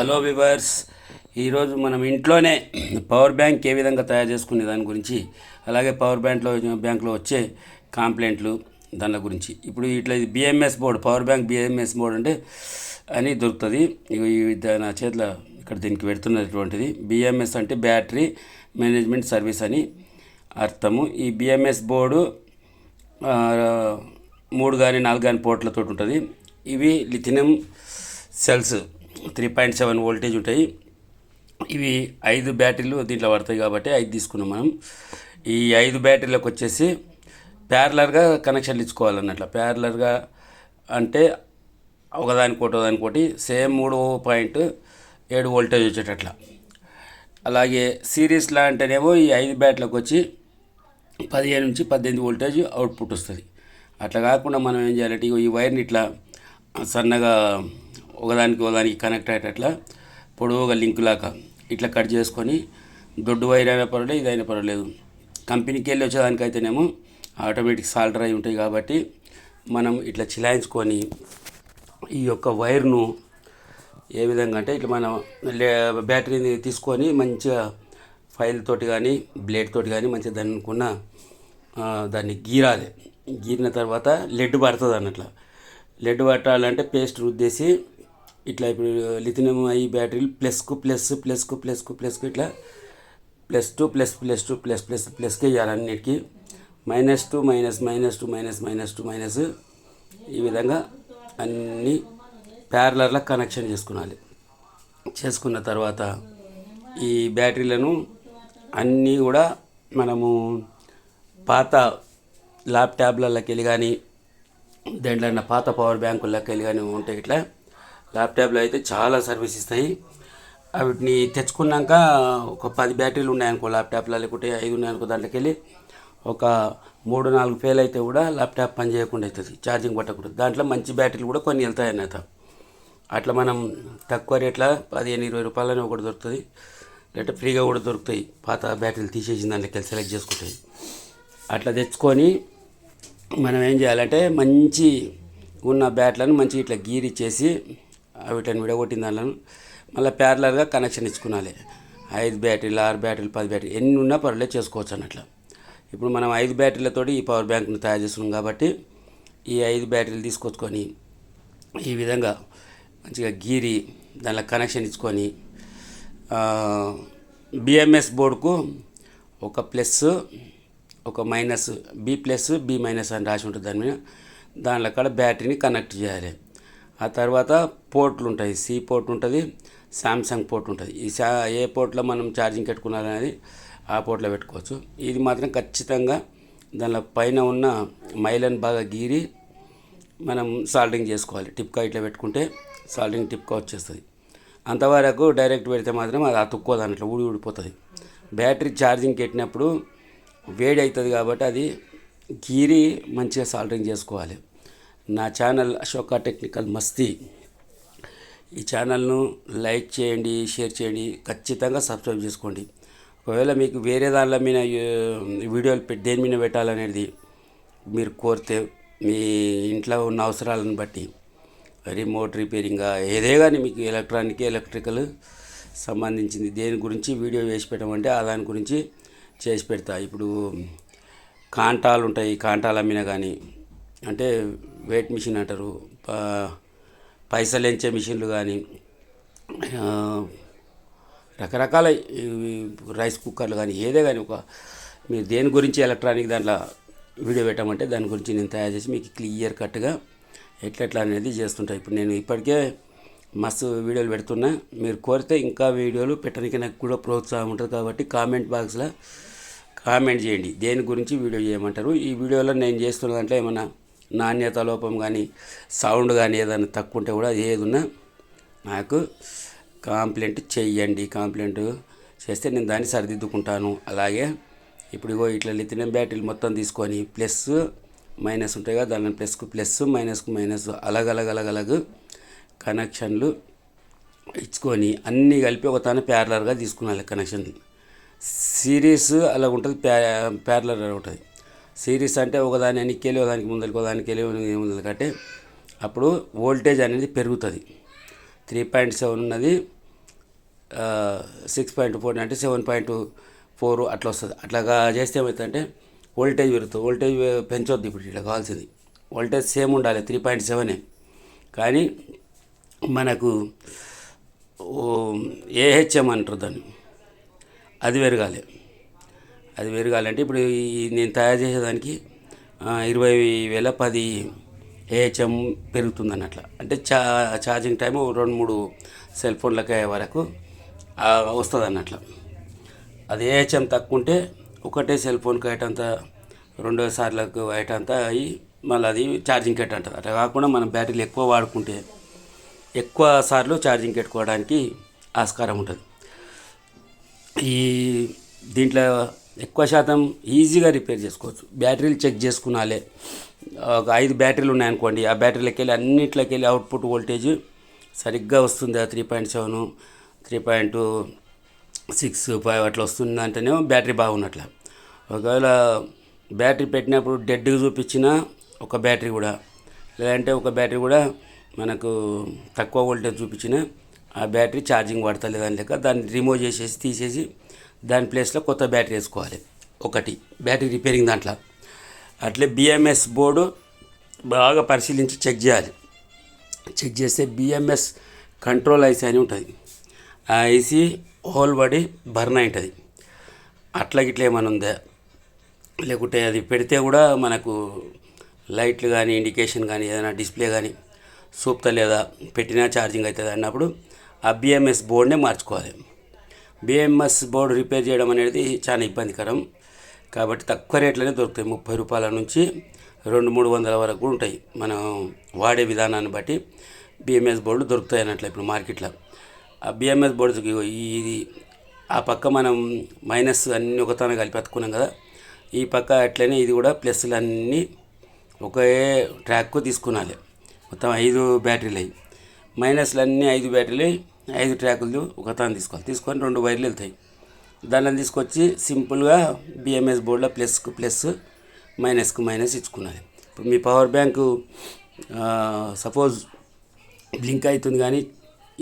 Hello viewers. ఈరోజు మనం ఇంట్లోనే పవర్ బ్యాంక్ ఏ విధంగా తయారు చేసుకునే దాని గురించి అలాగే పవర్ బ్యాంక్లో బ్యాంక్లో వచ్చే కాంప్లైంట్లు దాని గురించి. ఇప్పుడు ఇట్లా ఇది BMS board power bank BMS board అంటే అని దొరుకుతుంది. ఈ నా చేతిలో ఇక్కడ దీనికి పెడుతున్నటువంటిది. బిఎంఎస్ అంటే బ్యాటరీ మేనేజ్మెంట్ సర్వీస్ అని అర్థము. ఈ బిఎంఎస్ బోర్డు మూడు కానీ నాలుగు కానీ పోర్ట్లతో ఉంటుంది. ఇవి lithium cells. Three point seven voltage ఉంటాయి. ఇవి ఐదు బ్యాటరీలు దీంట్లో పడతాయి కాబట్టి ఐదు తీసుకున్నాం మనం. ఈ ఐదు బ్యాటరీలకు వచ్చేసి ప్యారలర్గా కనెక్షన్లు ఇచ్చుకోవాలన్నట్ల. ప్యారలర్గా అంటే ఒకదానికి ఒకటి ఒకదానికి సేమ్ మూడు పాయింట్ ఏడు వోల్టేజ్ వచ్చేటట్ల. అలాగే సిరీస్లా అంటేనేమో ఈ ఐదు బ్యాట్లకు వచ్చి పదిహేను నుంచి పద్దెనిమిది వోల్టేజ్ అవుట్పుట్ వస్తుంది. అట్లా కాకుండా మనం ఏం చేయాలంటే ఈ వైర్ని ఇట్లా సన్నగా ఒకదానికి ఒకదానికి కనెక్ట్ అయ్యేటట్లా పొడవుగా లింక్ లాగా ఇట్లా కట్ చేసుకొని దొడ్డు వైర్ అయినా పర్వాలేదు ఇదైనా పర్వాలేదు. కంపెనీకి వెళ్ళి వచ్చేదానికైతేనేమో ఆటోమేటిక్ సాల్టర్ అయి ఉంటాయి కాబట్టి మనం ఇట్లా చిలాయించుకొని ఈ యొక్క వైర్ను ఏ విధంగా అంటే ఇట్లా మనం లే- బ్యాటరీని తీసుకొని మంచిగా ఫైల్ తోటి కానీ బ్లేడ్ తోటి కానీ మంచిగా దాన్ని అనుకున్న దాన్ని గీరాలి. గీరిన తర్వాత లెడ్ పడుతుంది అన్నట్ల. లెడ్ పట్టాలంటే పేస్ట్ రుద్దేసి ఇట్లా ఇప్పుడు లిథినం అయ్యి బ్యాటరీలు ప్లస్కు ప్లస్ ప్లస్కు ప్లస్కు ప్లస్కు ఇట్లా plus two plus plus two plus plus ప్లస్కి వేయాలి minus two minus minus two minus minus two minus ఈ విధంగా అన్ని ప్యారలర్లో కనెక్షన్ చేసుకోవాలి చేసుకున్న తర్వాత ఈ బ్యాటరీలను అన్నీ కూడా మనము పాత ల్యాప్టాప్లకి వెళ్ళి కానీ దేంట్లో పాత పవర్ బ్యాంకులకి వెళ్ళి కానీ ఉంటే ఇట్లా ల్యాప్టాప్లో అయితే చాలా సర్వీస్ ఇస్తాయి. వాటిని తెచ్చుకున్నాక ఒక పది బ్యాటరీలు ఉన్నాయనుకో ల్యాప్టాప్లో లేకుంటే ఐదు ఉన్నాయనుకో దాంట్లోకి వెళ్ళి ఒక మూడు నాలుగు ఫెయిల్ అయితే కూడా ల్యాప్టాప్ పని చేయకుండా అవుతుంది ఛార్జింగ్ పట్టకూడదు దాంట్లో మంచి బ్యాటరీలు కూడా కొన్ని వెళ్తాయి అన్నమాట. అట్లా మనం తక్కువ రేట్ల పదిహేను ఇరవై రూపాయలని ఒకటి దొరుకుతుంది. లేకపోతే ఫ్రీగా కూడా దొరుకుతాయి. పాత బ్యాటరీలు తీసేసిన దాంట్లోకి సెలెక్ట్ చేసుకుంటాయి అట్లా తెచ్చుకొని మనం ఏం చేయాలంటే మంచి ఉన్న బ్యాట్లను మంచి ఇట్లా గీరిచ్చేసి వీటిని విడగొట్టిన దాంట్లో మళ్ళీ ప్యారలర్గా కనెక్షన్ ఇచ్చుకోవాలి ఐదు బ్యాటరీలు ఆరు బ్యాటరీలు పది బ్యాటరీ ఎన్ని ఉన్నా పర్లేదు చేసుకోవచ్చు అన్నట్లు. ఇప్పుడు మనం ఐదు బ్యాటరీలతోటి ఈ పవర్ బ్యాంక్ను తయారు చేస్తున్నాం కాబట్టి ఈ ఐదు బ్యాటరీలు తీసుకొచ్చుకొని ఈ విధంగా మంచిగా గీరి దానిలో కనెక్షన్ ఇచ్చుకొని బిఎంఎస్ బోర్డుకు ఒక ప్లస్ ఒక minus B plus B minus అని రాసి ఉంటుంది దాని మీద. దానిలో కాడ బ్యాటరీని కనెక్ట్ చేయాలి. ఆ తర్వాత పోర్ట్లు ఉంటాయి సి పోర్ట్ ఉంటుంది శాంసంగ్ పోర్ట్ ఉంటుంది ఈ సా ఏ పోర్ట్లో మనం ఛార్జింగ్ పెట్టుకున్నారనేది ఆ పోర్ట్లో పెట్టుకోవచ్చు. ఇది మాత్రం ఖచ్చితంగా దానిలో పైన ఉన్న మైలన్ బాగా గీరి మనం సాల్డింగ్ చేసుకోవాలి. టిప్కా ఇట్లా పెట్టుకుంటే సాల్డింగ్ టిప్కా వచ్చేస్తుంది. అంతవరకు డైరెక్ట్ పెడితే మాత్రం అది అతుక్కోదు అన్నట్లు ఊడి ఊడిపోతుంది. బ్యాటరీ ఛార్జింగ్ పెట్టినప్పుడు వేడి అవుతుంది కాబట్టి అది గీరి మంచిగా సాల్డరింగ్ చేసుకోవాలి. నా ఛానల్ అశోక టెక్నికల్ మస్తీ. ఈ ఛానల్ను లైక్ చేయండి షేర్ చేయండి ఖచ్చితంగా సబ్స్క్రైబ్ చేసుకోండి. ఒకవేళ మీకు వేరే దానిలో మీద వీడియోలు పెట్టి దేని మీద పెట్టాలనేది మీరు కోరితే మీ ఇంట్లో ఉన్న అవసరాలను బట్టి రిమోట్ రిపేరింగ్ ఏదే కానీ మీకు ఎలక్ట్రానిక్ ఎలక్ట్రికల్ సంబంధించింది దేని గురించి వీడియో వేసి పెట్టమంటే ఆ దాని గురించి చేసి పెడతా. ఇప్పుడు కాంటాలు ఉంటాయి కాంటాలు అమ్మినా కానీ అంటే వెయిట్ మిషన్ అంటారు. ప- పైసలు ఎంచే మిషన్లు కానీ రకరకాల రైస్ కుక్కర్లు కానీ ఏదే కానీ ఒక మీరు దేని గురించి ఎలక్ట్రానిక్ దాంట్లో వీడియో పెట్టమంటే దాని గురించి నేను తయారు చేసి మీకు క్లియర్ కట్గా ఎట్లెట్లా అనేది చేస్తుంటా. ఇప్పుడు నేను ఇప్పటికే మస్తు వీడియోలు పెడుతున్నా. మీరు కోరితే ఇంకా వీడియోలు పెట్టడానికి నాకు కూడా ప్రోత్సాహం ఉంటుంది కాబట్టి కామెంట్ బాక్స్లో కామెంట్ చేయండి. దేని గురించి వీడియో చేయమంటారు? ఈ వీడియోలో నేను చేస్తున్న దాంట్లో ఏమన్నా నాణ్యత లోపం కానీ సౌండ్ కానీ ఏదైనా తక్కువ ఉంటే కూడా అది ఏది ఉన్నా నాకు కాంప్లైంట్ చెయ్యండి. కాంప్లైంట్ చేస్తే నేను దాన్ని సరిదిద్దుకుంటాను. అలాగే ఇప్పుడు ఇగో ఇట్లా లిథినం బ్యాటరీలు మొత్తం తీసుకొని ప్లస్ మైనస్ ఉంటాయి కదా దాని ప్లస్కు ప్లస్ మైనస్కు మైనస్ అలగలగలగలగు కనెక్షన్లు ఇచ్చుకొని అన్నీ కలిపి ఒక తన ప్యారలర్గా తీసుకున్నాను కనెక్షన్. సిరీస్ అలా ఉంటుంది ప్యా ప్యారలర్ ఉంటుంది సిరీస్ అంటే ఒకదాని వెనక్కి ఒకదానికి ముందరికి ఒకదానికి వెళ్ళి ముందరికి అంటే అప్పుడు వోల్టేజ్ అనేది పెరుగుతుంది. త్రీ పాయింట్ సెవెన్ ఉన్నది సిక్స్ పాయింట్ ఫోర్ అంటే సెవెన్ పాయింట్ ఫోర్ అట్లా వస్తుంది. అట్లాగా చేస్తే ఏమవుతుందంటే వోల్టేజ్ పెరుగుతుంది. వోల్టేజ్ పెంచొద్దు ఇప్పుడు ఇట్లా కావాల్సింది. వోల్టేజ్ సేమ్ ఉండాలి త్రీ పాయింట్ సెవెనే. కానీ మనకు ఏహెచ్ఎం అంటారు దాన్ని. అది పెరగాలి. అది పెరగాలంటే ఇప్పుడు ఈ నేను తయారు చేసేదానికి ఇరవై వేల పది ఏహెచ్ఎం పెరుగుతుంది అన్నట్ల అంటే చా ఛార్జింగ్ టైం రెండు మూడు సెల్ ఫోన్లకి అయ్యే వరకు వస్తుంది అన్నట్ల అది ఏహెచ్ఎం తక్కువ ఉంటే ఒకటే సెల్ ఫోన్కి అయ్యేటంత రెండో సార్లకు అయ్యేటంత అయ్యి మళ్ళీ అది ఛార్జింగ్ కెట్ అంటుంది. అట్లా కాకుండా మనం బ్యాటరీలు ఎక్కువ వాడుకుంటే ఎక్కువ సార్లు ఛార్జింగ్ పెట్టుకోవడానికి ఆస్కారం ఉంటుంది. ఈ దీంట్లో ఎక్కువ శాతం ఈజీగా రిపేర్ చేసుకోవచ్చు. బ్యాటరీలు చెక్ చేసుకున్నాలే ఒక ఐదు బ్యాటరీలు ఉన్నాయనుకోండి ఆ బ్యాటరీలోకి వెళ్ళి అన్నిట్లోకి వెళ్ళి అవుట్పుట్ వోల్టేజ్ సరిగ్గా వస్తుందా. Three point seven three point six five అట్లా వస్తుంది అంటేనే బ్యాటరీ బాగున్నట్ల. ఒకవేళ బ్యాటరీ పెట్టినప్పుడు డెడ్గా చూపించిన ఒక బ్యాటరీ కూడా లేదంటే ఒక బ్యాటరీ కూడా మనకు తక్కువ వోల్టేజ్ చూపించిన ఆ బ్యాటరీ ఛార్జింగ్ పడతలేదని లెక్క దాన్ని రిమూవ్ చేసేసి తీసేసి దాని ప్లేస్లో కొత్త బ్యాటరీ వేసుకోవాలి. ఒకటి. బ్యాటరీ రిపేరింగ్ దాంట్లో. అట్లే బిఎంఎస్ బోర్డు బాగా పరిశీలించి చెక్ చేయాలి. చెక్ చేస్తే బిఎంఎస్ కంట్రోల్ ఐసీ అని ఉంటుంది. ఆ ఐసీ హోల్ పడి బర్న్ అయి ఉంటుంది అట్లా గిట్ల ఏమైనా ఉందా? లేకుంటే అది పెడితే కూడా మనకు లైట్లు కానీ ఇండికేషన్ కానీ ఏదైనా డిస్ప్లే కానీ చూపుతలేదా పెట్టినా ఛార్జింగ్ అవుతుంది అన్నప్పుడు ఆ బిఎంఎస్ బోర్డునే మార్చుకోవాలి. బిఎంఎస్ బోర్డు రిపేర్ చేయడం అనేది చాలా ఇబ్బందికరం. కాబట్టి తక్కువ రేట్లోనే దొరుకుతాయి. ముప్పై రూపాయల నుంచి రెండు మూడు వందల వరకు ఉంటాయి. మనం వాడే విధానాన్ని బట్టి బిఎంఎస్ బోర్డు దొరుకుతాయి అన్నట్లు ఇప్పుడు మార్కెట్లో. ఆ బిఎంఎస్ బోర్డు ఇది ఆ పక్క మనం మైనస్ అన్నీ ఒకతాన కలిపి అతుకున్నాం కదా. ఈ పక్క అట్లనే ఇది కూడా ప్లస్లు అన్నీ ఒకే ట్రాక్ తీసుకున్నాలి. మొత్తం ఐదు బ్యాటరీలు అయ్యి. మైనస్లు అన్నీ ఐదు బ్యాటరీలు ఐదు ట్రాకులు ఒక తాను తీసుకోవాలి. తీసుకొని రెండు వైర్లు వెళ్తాయి. దాన్ని తీసుకొచ్చి సింపుల్గా బిఎంఎస్ బోర్డులో ప్లస్కు ప్లస్ మైనస్కు మైనస్ ఇచ్చుకున్నది. ఇప్పుడు మీ పవర్ బ్యాంకు సపోజ్ బ్లింక్ అవుతుంది కానీ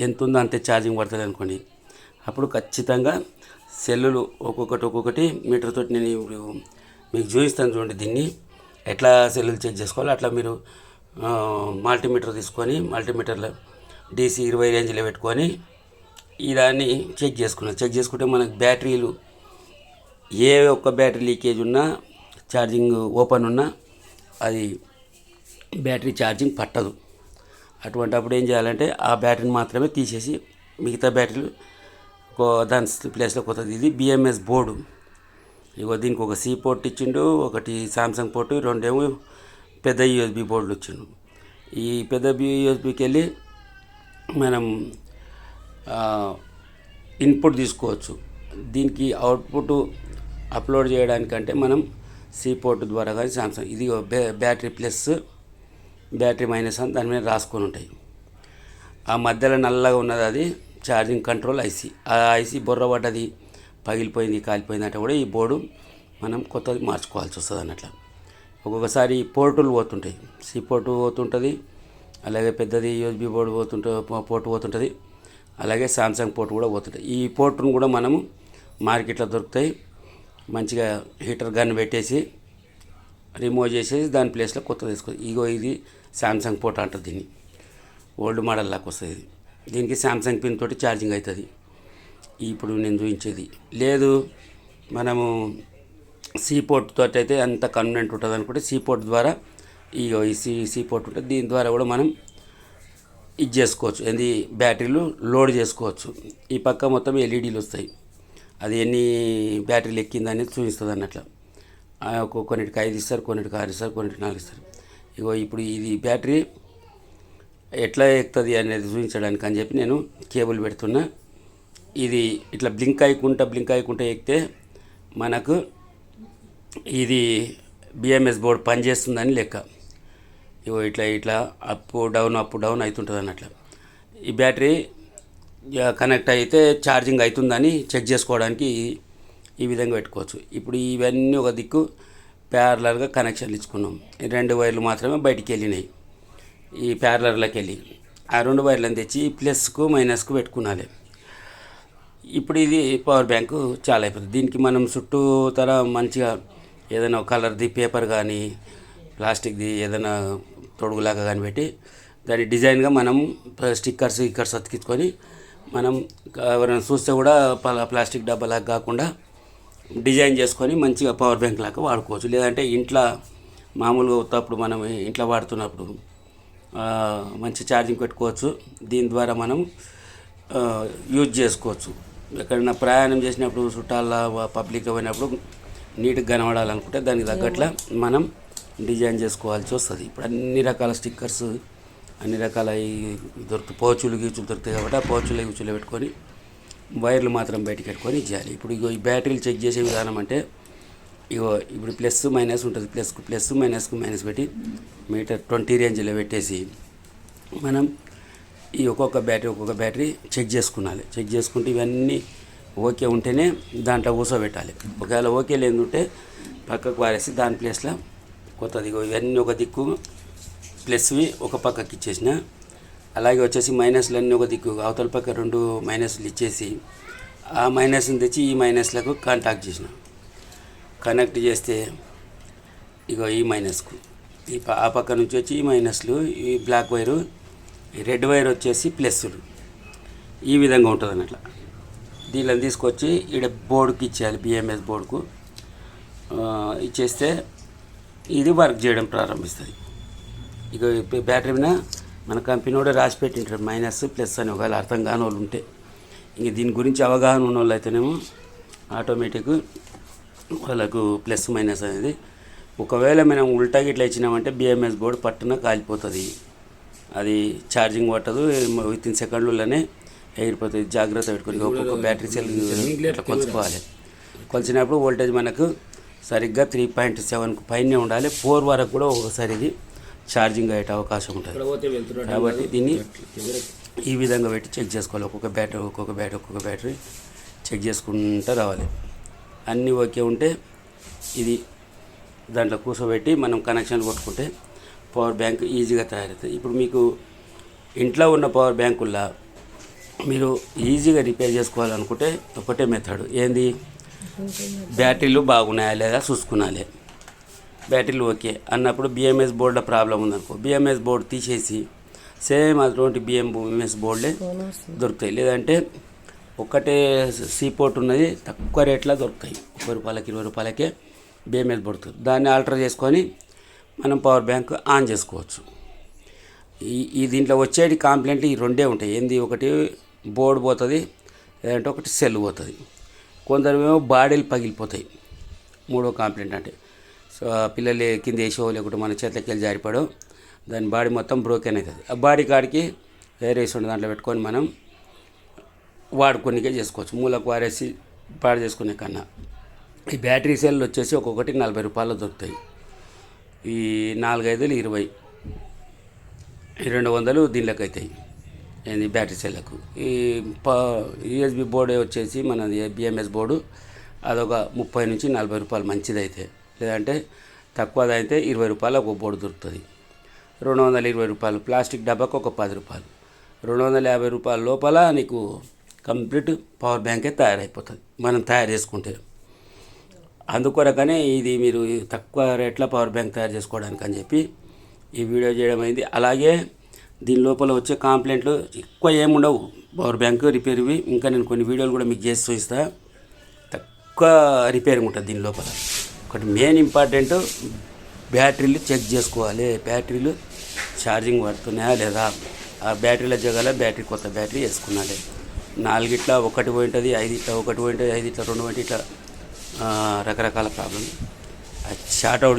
ఎంత ఉందో అంతే ఛార్జింగ్ పడుతుంది అనుకోండి. అప్పుడు ఖచ్చితంగా సెల్లులు ఒక్కొక్కటి ఒక్కొక్కటి మీటర్ తోటి నేను ఇప్పుడు మీకు చూపిస్తాను చూడండి దీన్ని. ఎట్లా సెల్లులు చెక్ చేసుకోవాలో అట్లా మీరు మల్టీమీటర్ తీసుకొని మల్టీమీటర్లో డీసీ ఇరవై రేంజ్లో పెట్టుకొని ఈ దాన్ని చెక్ చేసుకున్నాం. చెక్ చేసుకుంటే మనకు బ్యాటరీలు ఏ ఒక్క బ్యాటరీ లీకేజ్ ఉన్నా ఛార్జింగ్ ఓపెన్ ఉన్నా అది బ్యాటరీ ఛార్జింగ్ పట్టదు. అటువంటి అప్పుడు ఏం చేయాలంటే ఆ బ్యాటరీని మాత్రమే తీసేసి మిగతా బ్యాటరీలు దాని ప్లేస్లో కొత్తది ఇది బిఎంఎస్ బోర్డు. ఇగో దీనికి ఒక సి పోర్ట్ ఇచ్చిండు ఒకటి సామ్సంగ్ పోర్టు రెండేమో పెద్ద యూఎస్బి బోర్డులు ఇచ్చిండు. ఈ పెద్ద యూఎస్బికి వెళ్ళి మనం ఇన్పుట్ తీసుకోవచ్చు. దీనికి అవుట్పుట్ అప్లోడ్ చేయడానికంటే మనం సి పోర్ట్ ద్వారా కానీ సామ్సంగ్ ఇది బ్యాటరీ ప్లస్ బ్యాటరీ మైనస్ అని దాని మీద రాసుకొని ఉంటాయి. ఆ మధ్యలో నల్లగా ఉన్నది అది ఛార్జింగ్ కంట్రోల్ ఐసీ ఆ ఐసీ బొర్ర పడ్డది పగిలిపోయింది కాలిపోయింది అంటే కూడా ఈ బోర్డు మనం కొత్తది మార్చుకోవాల్సి వస్తుంది అన్నట్లు ఒక్కొక్కసారి పోర్టులు పోతుంటాయి. సి పోర్టు పోతుంటుంది అలాగే పెద్దది యూఎస్బి బోర్డు పోతుంటే పోర్టు పోతుంటుంది. అలాగే సామ్సంగ్ పోర్ట్ కూడా పోతుంటాయి ఈ పోర్టును కూడా మనము మార్కెట్లో దొరుకుతాయి. మంచిగా హీటర్ గన్ పెట్టేసి రిమూవ్ చేసేసి దాని ప్లేస్లో కొత్త తీసుకోవచ్చు ఇగో ఇది సామ్సంగ్ పోర్ట్ అంటారు దీన్ని. ఓల్డ్ మోడల్ లాగా వస్తుంది ఇది. దీనికి సామ్సంగ్ పిన్ తోటి ఛార్జింగ్ అవుతుంది ఇప్పుడు నేను చూపించేది. లేదు మనము సీ పోర్ట్ తోటి అయితే అంత కన్వీనెంట్ ఉంటుంది అనుకుంటే సీ పోర్ట్ ద్వారా ఈ ఈ సీ పోర్ట్ ఉంటుంది దీని ద్వారా కూడా మనం ఇది చేసుకోవచ్చు. ఏంది? బ్యాటరీలు లోడ్ చేసుకోవచ్చు. ఈ పక్క మొత్తం ఎల్ఈడీలు వస్తాయి. అది ఎన్ని బ్యాటరీలు ఎక్కింది అనేది చూపిస్తుంది అన్నట్లు. కొన్నిటికి ఐదు ఇస్తారు కొన్నిటికి ఆరు ఇస్తారు కొన్నిటికి నాలుగు ఇస్తారు. ఇగో ఇప్పుడు ఇది బ్యాటరీ ఎట్లా ఎక్కుతుంది అనేది చూపించడానికి అని చెప్పి నేను కేబుల్ పెడుతున్నా. ఇది ఇట్లా బ్లింక్ అయ్యకుండా బ్లింక్ అయ్యకుండా ఎక్కితే మనకు ఇది బిఎంఎస్ బోర్డు పనిచేస్తుందని లెక్క. ఇగో ఇట్లా ఇట్లా అప్ డౌన్ అప్ డౌన్ అవుతుంటుంది అన్నట్లు. ఈ బ్యాటరీ ఇక కనెక్ట్ అయితే ఛార్జింగ్ అవుతుందని చెక్ చేసుకోవడానికి ఈ విధంగా పెట్టుకోవచ్చు. ఇప్పుడు ఇవన్నీ ఒక దిక్కు ప్యారలర్గా కనెక్షన్లు ఇచ్చుకున్నాం. రెండు వైర్లు మాత్రమే బయటికి వెళ్ళినాయి. ఈ ప్యారలర్లోకి వెళ్ళి. ఆ రెండు వైర్లను తెచ్చి ప్లస్కు మైనస్కు పెట్టుకున్నాలి. ఇప్పుడు ఇది పవర్ బ్యాంకు చాలా అయిపోతుంది. దీనికి మనం చుట్టూ తర మంచిగా ఏదైనా కలర్ది పేపర్ కానీ ప్లాస్టిక్ది ఏదైనా తొడుగులాగా కనిపెట్టి దాని డిజైన్గా మనం స్టిక్కర్స్ స్టిక్కర్స్ అతికించుకొని మనం ఎవరైనా చూస్తే కూడా పలా ప్లాస్టిక్ డబ్బాలాగా కాకుండా డిజైన్ చేసుకొని మంచిగా పవర్ బ్యాంక్ లాగా వాడుకోవచ్చు. లేదంటే ఇంట్లో మామూలుగా ఉత్తప్పుడు మనం ఇంట్లో వాడుతున్నప్పుడు మంచి ఛార్జింగ్ పెట్టుకోవచ్చు. దీని ద్వారా మనం యూజ్ చేసుకోవచ్చు. ఎక్కడైనా ప్రయాణం చేసినప్పుడు చుట్టాల పబ్లిక్ పోయినప్పుడు నీట్గా కనబడాలనుకుంటే దానికి తగ్గట్ల మనం డిజైన్ చేసుకోవాల్సి వస్తుంది. ఇప్పుడు అన్ని రకాల స్టిక్కర్స్ అన్ని రకాల ఈ దొరుకుతాయి పోచులు గీచులు దొరుకుతాయి కాబట్టి ఆ పోచులు గీచులు పెట్టుకొని వైర్లు మాత్రం బయటికి పెట్టుకొని చేయాలి ఇప్పుడు ఇగో ఈ బ్యాటరీలు చెక్ చేసే విధానం అంటే ఇగో ఇప్పుడు ప్లస్ మైనస్ ఉంటుంది. ప్లస్కు ప్లస్ మైనస్కు మైనస్ పెట్టి మీటర్ ట్వంటీ రేంజ్లో పెట్టేసి మనం ఈ ఒక్కొక్క బ్యాటరీ ఒక్కొక్క బ్యాటరీ చెక్ చేసుకున్నాలి చెక్ చేసుకుంటే ఇవన్నీ ఓకే ఉంటేనే దాంట్లో కూర్చోబెట్టాలి ఒకవేళ ఓకే లేదు ఉంటే పక్కకు వారేసి దాని ప్లేస్లో కొత్తది ఇవన్నీ ఒక దిక్కు ప్లస్వి ఒక పక్కకి ఇచ్చేసిన. అలాగే వచ్చేసి మైనస్లు అన్నీ ఒక దిక్కు. అవతల పక్క రెండు మైనస్లు ఇచ్చేసి ఆ మైనస్ని తెచ్చి ఈ మైనస్లకు కాంటాక్ట్ చేసిన. కనెక్ట్ చేస్తే ఇగో ఈ మైనస్కు ఈ ఆ పక్క నుంచి వచ్చి ఈ మైనస్లు ఈ బ్లాక్ వైరు ఈ రెడ్ వైర్ వచ్చేసి ప్లస్లు ఈ విధంగా ఉంటుంది అన్నట్లా దీనిని తీసుకొచ్చి ఈడ బోర్డుకి ఇచ్చేయాలి బిఎంఎస్ బోర్డుకు ఇచ్చేస్తే ఇది వర్క్ చేయడం ప్రారంభిస్తుంది. ఇక బ్యాటరీ మీద మన కంపెనీ కూడా రాసి పెట్టింటారు మైనస్ ప్లస్ అని ఒకవేళ అర్థం కాని వాళ్ళు ఉంటే. ఇంక దీని గురించి అవగాహన ఉన్న వాళ్ళు అయితేనేమో ఆటోమేటిక్ వాళ్ళకు ప్లస్ మైనస్ అనేది. ఒకవేళ మనం ఉల్టా గిట్లా ఇచ్చినామంటే బిఎంఎస్ బోర్డు పట్టున కాలిపోతుంది. అది ఛార్జింగ్ పట్టదు విత్ ఇన్ సెకండ్లలోనే ఎగిరిపోతుంది. జాగ్రత్త పెట్టుకొని ఒక్కొక్క బ్యాటరీ సెల్ ఇట్లా కొలుచుకోవాలి. కొలిచినప్పుడు వోల్టేజ్ మనకు సరిగ్గా త్రీ పాయింట్ సెవెన్కు పైనే ఉండాలి. ఫోర్ వరకు కూడా ఒకసారి ఇది ఛార్జింగ్ అయ్యే అవకాశం ఉంటుంది. కాబట్టి దీన్ని ఈ విధంగా పెట్టి చెక్ చేసుకోవాలి. ఒక్కొక్క బ్యాటరీ ఒక్కొక్క బ్యాటరీ ఒక్కొక్క బ్యాటరీ చెక్ చేసుకుంటూ రావాలి. అన్నీ ఓకే ఉంటే ఇది దాంట్లో కూర్చోబెట్టి మనం కనెక్షన్ కొట్టుకుంటే పవర్ బ్యాంక్ ఈజీగా తయారవుతుంది. ఇప్పుడు మీకు ఇంట్లో ఉన్న పవర్ బ్యాంకుల్లో మీరు ఈజీగా రిపేర్ చేసుకోవాలనుకుంటే ఒకటే మెథడ్ ఏంది? బ్యాటరీలు బాగున్నాయా లేదా చూసుకునాలి బ్యాటరీలు ఓకే. అన్నప్పుడు బిఎంఎస్ బోర్డులో ప్రాబ్లం ఉందనుకో బిఎంఎస్ బోర్డు తీసేసి సేమ్ అటువంటి బిఎంఎస్ బోర్డులే దొరుకుతాయి. లేదంటే ఒక్కటే సీ పోర్ట్ ఉన్నది తక్కువ రేట్లో దొరుకుతాయి. ఒక రూపాయలకి ఇరవై రూపాయలకే బిఎంఎస్ బోర్డు దాన్ని ఆల్టర్ చేసుకొని మనం పవర్ బ్యాంక్ ఆన్ చేసుకోవచ్చు. ఈ ఈ దీంట్లో వచ్చేటి కాంప్లైంట్ ఈ రెండే ఉంటాయి. ఏంది ఒకటి బోర్డు పోతుంది లేదంటే ఒకటి సెల్ పోతుంది. కొందరు బాడీలు పగిలిపోతాయి. మూడో కాంప్లైంట్ అంటే. సో ఆ పిల్లలు కింద వేసో లేకుంటే మన చేతులకి వెళ్ళి జారిపడో దాని బాడీ మొత్తం బ్రోకెన్ అవుతుంది. ఆ బాడీ కాడికి వేరే వేసి ఉండే దాంట్లో పెట్టుకొని మనం వాడుకొనికే చేసుకోవచ్చు. మూలకు వారేసి పాడు చేసుకునే కన్నా. ఈ బ్యాటరీ సెల్లు వచ్చేసి ఒక్కొక్కటి నలభై రూపాయలు దొరుకుతాయి. ఈ నాలుగైదులు ఇరవై. రెండు వందలు దీనిలోకి అవుతాయి. ఏంది బ్యాటరీ సెల్లకు. ఈ ప యూఎస్బి బోర్డే వచ్చేసి మన బిఎంఎస్ బోర్డు అదొక ముప్పై నుంచి నలభై రూపాయలు మంచిది అయితే లేదంటే తక్కువది అయితే ఇరవై రూపాయలు ఒక బోర్డు దొరుకుతుంది. రెండు వందల ఇరవై రూపాయలు ప్లాస్టిక్ డబ్బాకు ఒక పది రూపాయలు. రెండు వందల యాభై రూపాయల లోపల నీకు కంప్లీట్ పవర్ బ్యాంకే తయారైపోతుంది. మనం తయారు చేసుకుంటే. అందుకొరకనే ఇది మీరు తక్కువ రేట్లో పవర్ బ్యాంక్ తయారు చేసుకోవడానికి అని చెప్పి ఈ వీడియో చేయడం అయింది. అలాగే దీని లోపల వచ్చే కాంప్లైంట్లు ఎక్కువ ఏముండవు పవర్ బ్యాంక్ రిపేర్వి ఇంకా నేను కొన్ని వీడియోలు కూడా మీకు చేసి చూపిస్తా. తక్కువ రిపేరింగ్ ఉంటుంది దీని లోపల. ఒకటి మెయిన్ ఇంపార్టెంట్ బ్యాటరీలు చెక్ చేసుకోవాలి. బ్యాటరీలు ఛార్జింగ్ పడుతున్నాయా లేదా? ఆ బ్యాటరీల జగల బ్యాటరీ కొత్త బ్యాటరీ వేసుకున్నాలి. నాలుగిట్ల ఒకటి పోయింటుంది ఐదిట్ల ఒకటి పోయింటుంది ఐదిట్ల రెండు పోయింటే ఇట్లా రకరకాల ప్రాబ్లం షార్ట్ అవుట్